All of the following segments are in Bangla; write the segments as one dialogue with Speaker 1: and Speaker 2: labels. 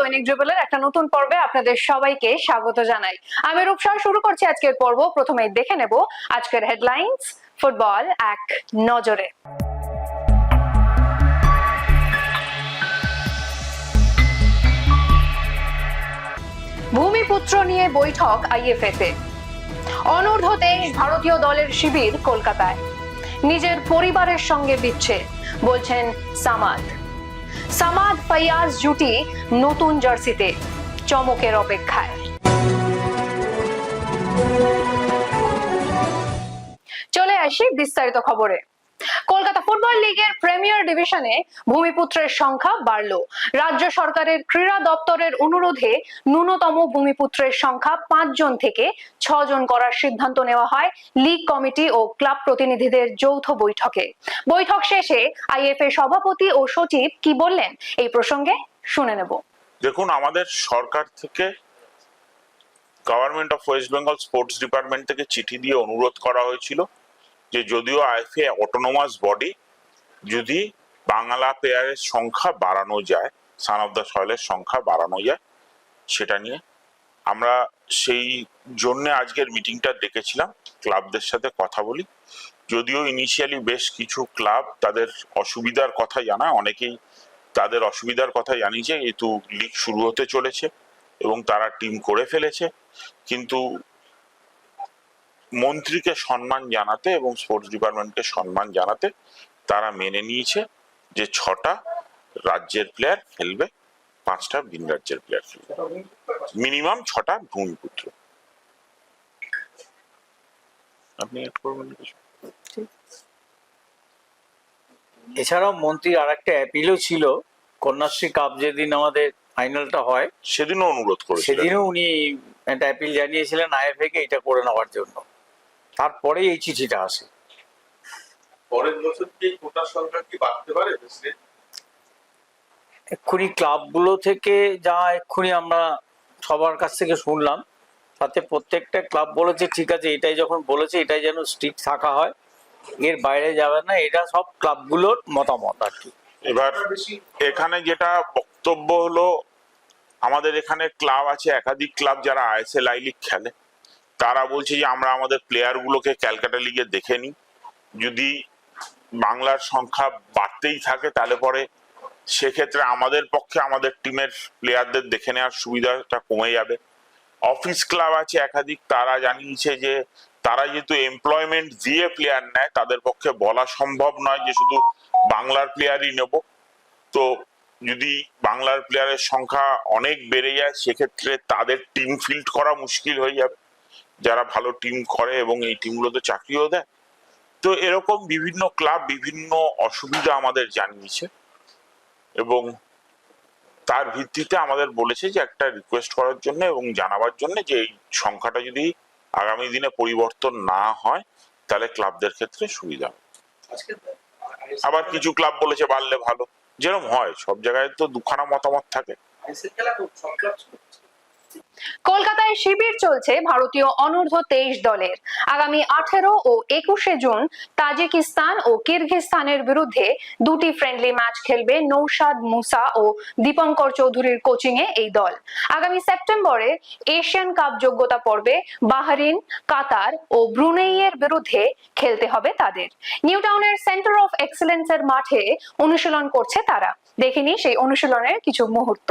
Speaker 1: দৈনিক যুগলের একটা নতুন পর্বে আপনাদের সবাইকে স্বাগত জানাই। আমি রূপসা শুরু করছি আজকের পর্ব। প্রথমেই দেখে নেব আজকের হেডলাইন্স ফুটবল এক নজরে। ভূমিপুত্র নিয়ে বৈঠক আইএফএতে অনূর্ধ্ব তেইশ ভারতীয় দলের শিবির কলকাতায়। নিজের পরিবারের সঙ্গে বিচ্ছে বলছেন সামাদ। সামাদ ফাইয়াজ জুটি নতুন জার্সিতে চমকের অপেক্ষায়। চলে আসি বিস্তারিত খবরে। কলকাতা ফুটবল লিগের প্রিমিয়ার ডিভিশনে ভূমিপুত্রের সংখ্যা বাড়ল। রাজ্য সরকারের ক্রীড়া দপ্তরের অনুরোধে ন্যূনতম ভূমিপুত্রের সংখ্যা পাঁচজন থেকে ছজন করার সিদ্ধান্ত নেওয়া হয় লিগ কমিটি ও ক্লাব প্রতিনিধিদের যৌথ বৈঠকে। বৈঠক শেষে আইএফএ সভাপতি ও সচিব কি বললেন এই প্রসঙ্গে শুনে নেব।
Speaker 2: দেখুন, আমাদের সরকার থেকে government of West Bengal sports department থেকে চিঠি দিয়ে অনুরোধ করা হয়েছিল। যে যদিও আইএফএ অটোনোমাস বডি যদি বাংলা প্লেয়ারের সংখ্যা বাড়ানো যায় সান অফ দ্য সয়েলের সংখ্যা বাড়ানো যায়, সেটা নিয়ে আমরা সেই জন্য আজকের মিটিংটা ডেকেছিলাম। ক্লাবদের সাথে কথা বলি। যদিও ইনিশিয়ালি বেশ কিছু ক্লাব তাদের অসুবিধার কথা জানায়, অনেকেই তাদের অসুবিধার কথা জানিয়েছে যেহেতু লিগ শুরু হতে চলেছে এবং তারা টিম করে ফেলেছে। কিন্তু মন্ত্রীকে সম্মান জানাতে এবং স্পোর্টস ডিপার্টমেন্টকে সম্মান জানাতে তারা মেনে নিয়েছে যে ছটা রাজ্যের প্লেয়ার খেলবে পাঁচটা ভিন রাজ্যের প্লেয়ার খেলবে। মিনিমাম ছটা ভূমিপুত্র আপনি?
Speaker 3: এছাড়াও মন্ত্রীর আর একটা অ্যাপিলও ছিল কন্যাশ্রী কাপ যেদিন আমাদের ফাইনালটা হয়
Speaker 2: সেদিনও অনুরোধ করেছিলেন।
Speaker 3: সেদিনও উনি একটা অ্যাপিল জানিয়েছিলেন আইএফএ কে এটা করে নেওয়ার জন্য। তারপরে এই চিঠিটা আসে।
Speaker 4: পরের বছর কি কোটা সংখ্যা কি বাড়তে পারে
Speaker 3: এক্ষুনি ক্লাবগুলো থেকে যা এক্ষুনি আমরা সবার কাছ থেকে শুনলাম তাতে প্রত্যেকটা ক্লাব বলেছে ঠিক আছে এটাই যখন বলেছে এটাই যেন স্ট্রিক্ট থাকা হয়। এর বাইরে যাবে না। এটা সব ক্লাবগুলোর মতামত আর কি।
Speaker 2: এবার এখানে যেটা বক্তব্য হলো আমাদের এখানে ক্লাব আছে একাধিক ক্লাব যারা আইএসএল আই লিগ খেলে। তারা বলছে যে আমরা আমাদের প্লেয়ার গুলোকে ক্যালকাটা লিগে দেখে নিই। যদি বাংলার সংখ্যা বাড়তেই থাকে, তাহলে পরে সেক্ষেত্রে আমাদের পক্ষে আমাদের টিমের প্লেয়ারদের দেখে নেওয়ার সুবিধাটা কমে যাবে। অফিস ক্লাব আছে একাধিক, তারা জানিয়েছে যে তারা যেহেতু এমপ্লয়মেন্ট দিয়ে প্লেয়ার নেয়, তাদের পক্ষে বলা সম্ভব নয় যে শুধু বাংলার প্লেয়ারই নেব। তো যদি বাংলার প্লেয়ারের সংখ্যা অনেক বেড়ে যায়, সেক্ষেত্রে তাদের টিম ফিল্ড করা মুশকিল হয়ে যাবে। যারা ভালো টিম করে এবং এই টিমগুলোতে চাকরিও দেয়। তো এরকম বিভিন্ন ক্লাব বিভিন্ন অসুবিধা আমাদের জানিয়েছে এবং তার ভিত্তিতে আমাদের বলেছে যে একটা রিকোয়েস্ট করার জন্য এবং জানাবার জন্য যে এই সংখ্যাটা যদি আগামী দিনে পরিবর্তন না হয় তাহলে ক্লাবদের ক্ষেত্রে সুবিধা আবার কিছু ক্লাব বলেছে বাড়লে ভালো। যেরকম হয় সব জায়গায় তো দুখানা মতামত থাকে
Speaker 4: আইসিএল খেলা তো সব ক্লাব
Speaker 1: কলকাতায় শিবির চলছে ভারতীয় অনূর্ধ্ব তেইশ দলের। আগামী আঠেরো ও একুশে জুন তাজিকিস্তান ও কিরগিস্তানের বিরুদ্ধে দুটি ফ্রেন্ডলি ম্যাচ খেলবে নৌশাদ মুসা ও দীপঙ্কর চৌধুরীর কোচিং এ এই দল। আগামী সেপ্টেম্বরে এশিয়ান কাপ যোগ্যতা পর্বে বাহরিন, কাতার ও ব্রুনেইয়ের বিরুদ্ধে খেলতে হবে তাদের। নিউটাউনের সেন্টার অফ এক্সেলেন্সের মাঠে অনুশীলন করছে তারা। দেখিনি সেই অনুশীলনের কিছু মুহূর্ত।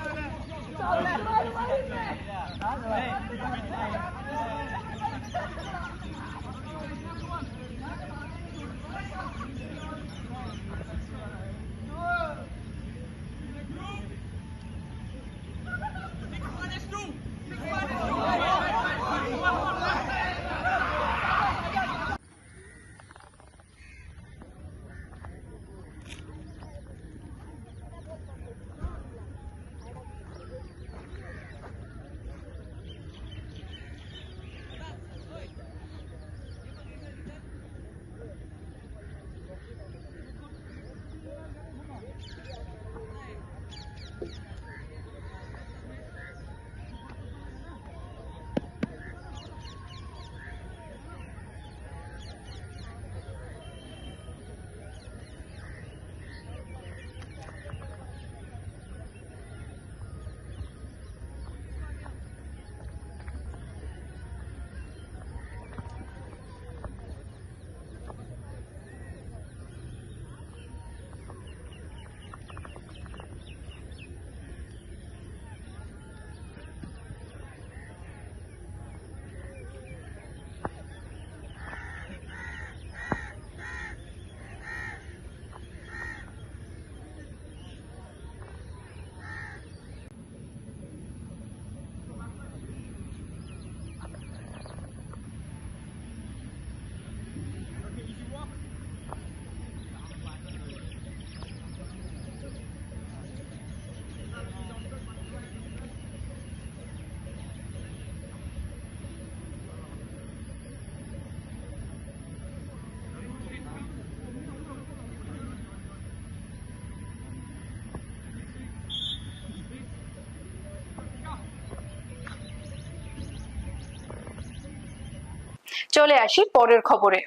Speaker 1: চলে আসি পরের খবরে।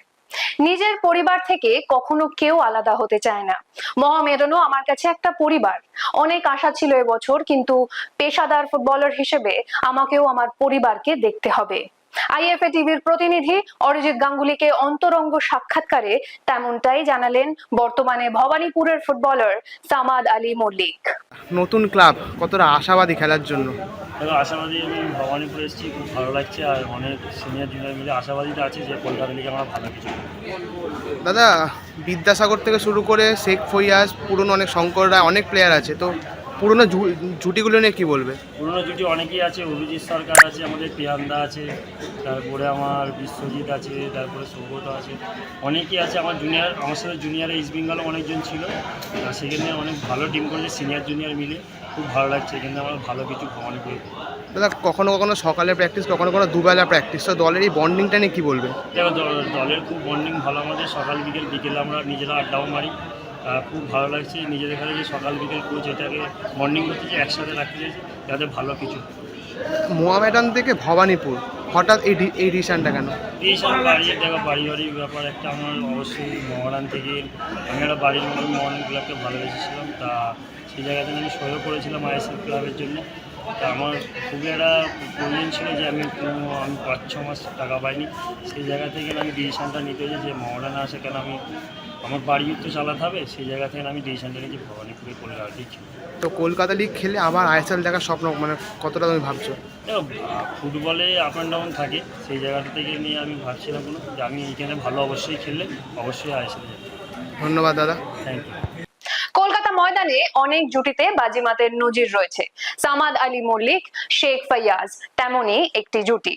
Speaker 1: নিজের পরিবার থেকে কখনো কেউ আলাদা হতে চায় না। মহামেদনও আমার কাছে একটা পরিবার। অনেক আশা ছিল এবছর কিন্তু পেশাদার ফুটবলার হিসেবে আমাকেও আমার পরিবারকে দেখতে হবে। আইএফএ টিভির প্রতিনিধি অরিজিৎ গাঙ্গুলিকে অন্তরঙ্গ সাক্ষাৎকারে তেমনটাই জানালেন বর্তমানে ভবানীপুরের ফুটবলার সামাদ আলী মল্লিক।
Speaker 5: নতুন ক্লাব কতটা আশাবাদী খেলার জন্য?
Speaker 6: আশাবাদী আমি ভবানীপুর এসেছি খুব ভালো লাগছে আর অনেক সিনিয়র জুনিয়র মিলে আশাবাদীটা আছে যে কলকাতা লিগে আমরা ভালো কিছু
Speaker 5: দাদা বিদ্যাসাগর থেকে শুরু করে শেখ ফৈয়াজ পুরনো অনেক শঙ্কর রায় অনেক প্লেয়ার আছে তো পুরনো জুটিগুলো নিয়ে কি বলবে?
Speaker 6: পুরোনো জুটি অনেকেই আছে অভিজিৎ সরকার আছে আমাদের প্রিয়ান্দা আছে তারপরে আমার বিশ্বজিৎ আছে তারপরে সৌগত আছে। অনেকেই আছে আমার জুনিয়র আমার সাথে জুনিয়র ইস্ট বেঙ্গলও অনেকজন ছিল। আর সেখানে অনেক ভালো টিম করেছে সিনিয়র জুনিয়র মিলে। খুব ভালো লাগছে এখানে আমার ভালো কিছু ভবানীপুরে করব।
Speaker 5: দাদা কখনো কখনো সকালে প্র্যাকটিস কখনো কখনো দুবেলা প্র্যাকটিস তো দলের এই বন্ডিংটা নিয়ে কী বলবে?
Speaker 6: দেখো দলের খুব বন্ডিং ভালো আমাদের। সকাল বিকেল বিকেলে আমরা নিজেরা আড্ডাও মারি। খুব ভালো লাগছে নিজেদের এখানে যে সকাল বিকেল কোচ এটাকে মর্নিং করতে যে একসাথে রাখতে চাইছে যাতে ভালো কিছু।
Speaker 5: মোহামেডান থেকে ভবানীপুর হঠাৎ এই এই ডিসিশনটা কেন?
Speaker 6: এই সব বাড়ি দেখো পারিবারিক ব্যাপার একটা আমার অবশ্যই মহারান থেকে আমি একটা বাড়ির মতো মহারান ক্লাবকে ভালোবেসেছিলাম তা সেই জায়গাতে আমি সইও করেছিলাম আইএসএল ক্লাবের জন্য। তা আমার খুবই একটা প্রয়োজন ছিল যে আমি কোনো আমি পাঁচ ছ মাস টাকা পাইনি। সেই জায়গা থেকে আমি ডিসিশনটা নিতে হয়েছে যে মহারান আসে কেন আমি আমার বাড়ি তো চালাতে হবে সেই জায়গা থেকে আমি ডিসিশনটা নিয়েছি ভবানীপুরে করে রাখতেই ছিল
Speaker 5: তো কলকাতা লিগ খেলে আবার আইএসএল দেখার স্বপ্ন মানে কতটা তুমি ভাবছ?
Speaker 6: ফুটবলে আপ অ্যান্ড ডাউন থাকে সেই জায়গাটা থেকে নিয়ে আমি ভাবছিলাম কোনো যে আমি এইখানে ভালো অবশ্যই খেললে অবশ্যই আইএসএল যাব
Speaker 5: ধন্যবাদ দাদা।
Speaker 6: থ্যাংক ইউ
Speaker 1: ময়দানে অনেক জুটিতে বাজিমাতের নজির রয়েছে। সামাদ আলী মল্লিক শেখ ফাইয়াজ তেমনই একটি জুটি।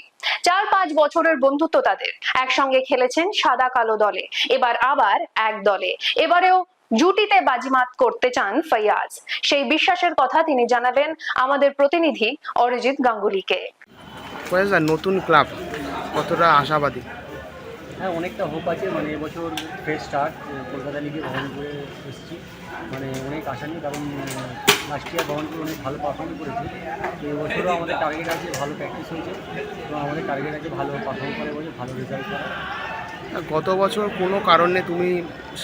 Speaker 1: চার পাঁচ বছরের বন্ধুত্ব তাদের। একসঙ্গে খেলেছেন সাদা কালো দলে। এবার আবার এক দলে। এবারেও জুটিতে বাজিমাত করতে চান ফাইয়াজ সেই বিশ্বাসের কথা তিনি জানালেন আমাদের প্রতিনিধি অরিজিৎ গাঙ্গুলিকে।
Speaker 5: ফৈয়াজ নতুন ক্লাব কতটা আশাবাদী?
Speaker 7: হ্যাঁ অনেকটা হোপ আছে। মানে এবছর ফ্রেশ স্টার্ট কলকাতা লিগে ভবনপুরে এসেছি। মানে অনেক আশা কারণ লাস্ট ইয়ার ভবনপুর অনেক ভালো পারফর্ম করেছে। তো এবছরও আমাদের টার্গেট আছে ভালো প্র্যাকটিস হয়েছে। এবং আমাদের টার্গেট আছে ভালো পারফর্ম করে বলে ভালো রেজাল্ট করা।
Speaker 5: গত বছর কোনো কারণে তুমি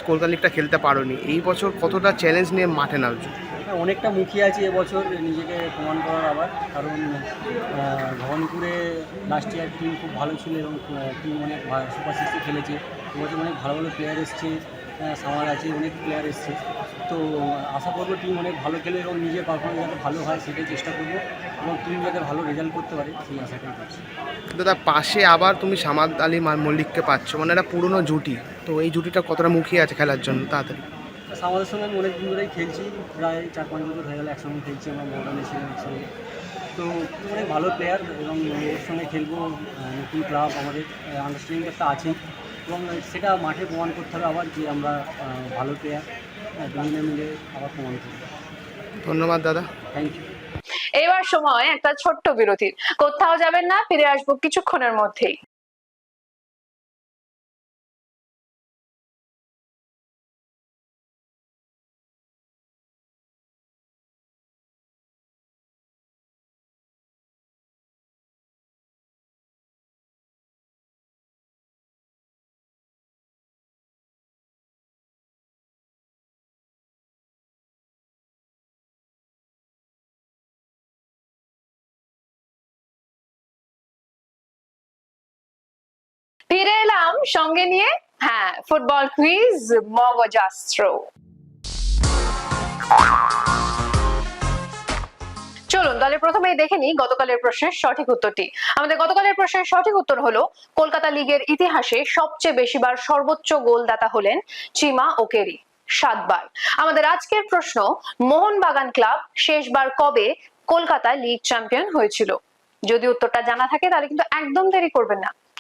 Speaker 5: কলকাতা লিগটা খেলতে পারোনি। এই বছর কতটা চ্যালেঞ্জ নিয়ে মাঠে নামছো?
Speaker 7: হ্যাঁ অনেকটা মুখিয়ে আছি এবছর নিজেকে প্রমাণ করার আবার। কারণ ভবানীপুরে লাস্ট ইয়ার টিম খুব ভালো ছিল এবং টিম অনেক সুপার সিক্সে খেলেছে। এবছর অনেক ভালো ভালো প্লেয়ার এসছে। সামার আছে অনেক প্লেয়ার এসছে। তো আশা করব টিম অনেক ভালো খেলে এবং নিজের পারফরমেন্স যাতে ভালো হয় সেটাই চেষ্টা করব এবং টিম যাতে ভালো রেজাল্ট করতে পারে সেই আশাটাই করছি।
Speaker 5: দাদা পাশে আবার তুমি সামাদ আলী মল্লিককে পাচ্ছ মানে একটা পুরনো জুটি। তো এই জুটিটা কতটা মুখিয়ে আছে খেলার জন্য তাড়াতাড়ি?
Speaker 7: আমাদের সঙ্গে আমি অনেক দিন ধরেই খেলছি প্রায় চার পাঁচ বছর হয়ে গেলে একসঙ্গে খেলছি আমরা মডার্নে ছিলাম একসঙ্গে। তো অনেক ভালো প্লেয়ার এবং ওর সঙ্গে খেলব নতুন ক্লাব আমাদের আন্ডারস্ট্যান্ডিং একটা আছে এবং সেটা মাঠে প্রমাণ করতে হবে আবার যে আমরা আহ, ভালো প্লেয়ার দুজনে মিলে আবার প্রমাণ করব
Speaker 5: ধন্যবাদ দাদা।
Speaker 7: থ্যাংক ইউ
Speaker 1: এবার সময় একটা ছোট্ট বিরতির কোথাও যাবেন না ফিরে আসব কিছুক্ষণের মধ্যেই। সঙ্গে নিয়ে হ্যাঁ ফুটবল কুইজ মগজাস্ত্র। চলুন তাহলে প্রথমেই দেখে নিই গতকালের প্রশ্নের সঠিক উত্তরটি। আমাদের গতকালের প্রশ্নের সঠিক উত্তর হলো, কলকাতা লিগের ইতিহাসে সবচেয়ে বেশিবার সর্বোচ্চ গোলদাতা হলেন চিমা ওকেরি, সাতবার। আমাদের আজকের প্রশ্ন, মোহনবাগান ক্লাব শেষবার কবে কলকাতা লিগ চ্যাম্পিয়ন হয়েছিল? যদি উত্তরটা জানা থাকে, তাহলে কিন্তু একদম দেরি করবেন না।